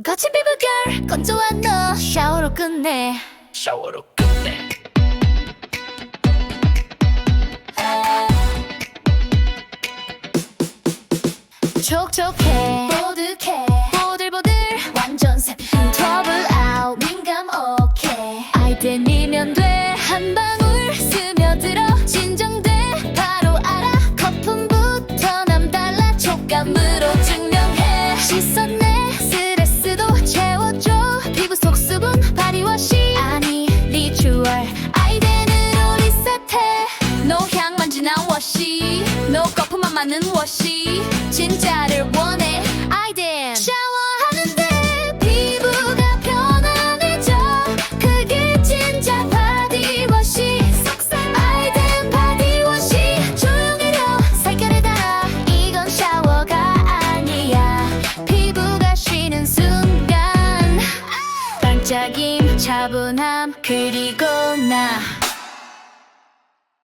거친 피부결 건조한 너 샤워로 끝내. 샤워로 끝내. 촉촉해. 보득해 보들보들. 완전 새로운 트러블 아웃 민감 오케이. 아이템이면 돼한 방울 스며들어. 진정돼. 바로 알아. 거품부터 남달라. 촉감으로 증명 만지난 워시. 노 거품만 많은 워시. 진짜를 원해. 아이덴 샤워하는데 피부가 편안해져. 그게 진짜 바디워시. 아이덴 바디워시. 조용히려 살결에 닿아. 이건 샤워가 아니야. 피부가 쉬는 순간. 반짝임 차분함. 그리고 나